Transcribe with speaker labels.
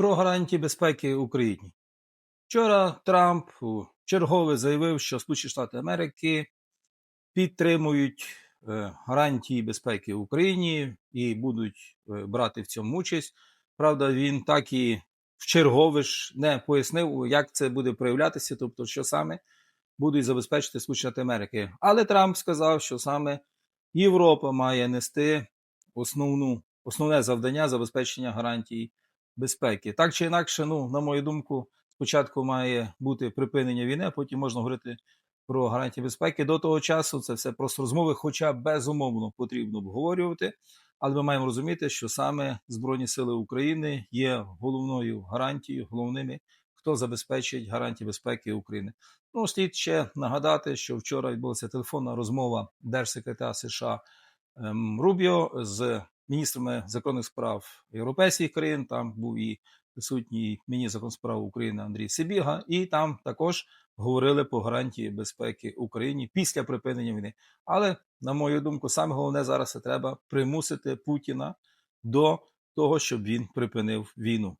Speaker 1: про гарантії безпеки Україні. Вчора Трамп чергове заявив, що Сполучені Штати Америки підтримують е, гарантії безпеки Україні і будуть е, брати в цьому участь. Правда, він так і в чергове ж не пояснив, як це буде проявлятися, тобто, що саме будуть забезпечити Сполучені Штати Америки. Але Трамп сказав, що саме Європа має нести основну, основне завдання забезпечення гарантій безпеки. Так чи інакше, ну, на мою думку, спочатку має бути припинення війни, а потім можна говорити про гарантії безпеки. До того часу це все просто розмови, хоча безумовно потрібно обговорювати. Але ми маємо розуміти, що саме Збройні Сили України є головною гарантією, головними, хто забезпечить гарантії безпеки України. Ну, слід ще нагадати, що вчора відбулася телефонна розмова держсекретаря США ем, Рубіо з міністрами законних справ європейських країн. Там був і присутній міністр закон справ України Андрій Сибіга, і там також говорили по гарантії безпеки Україні після припинення війни. Але, на мою думку, саме головне зараз це треба примусити Путіна до того, щоб він припинив війну.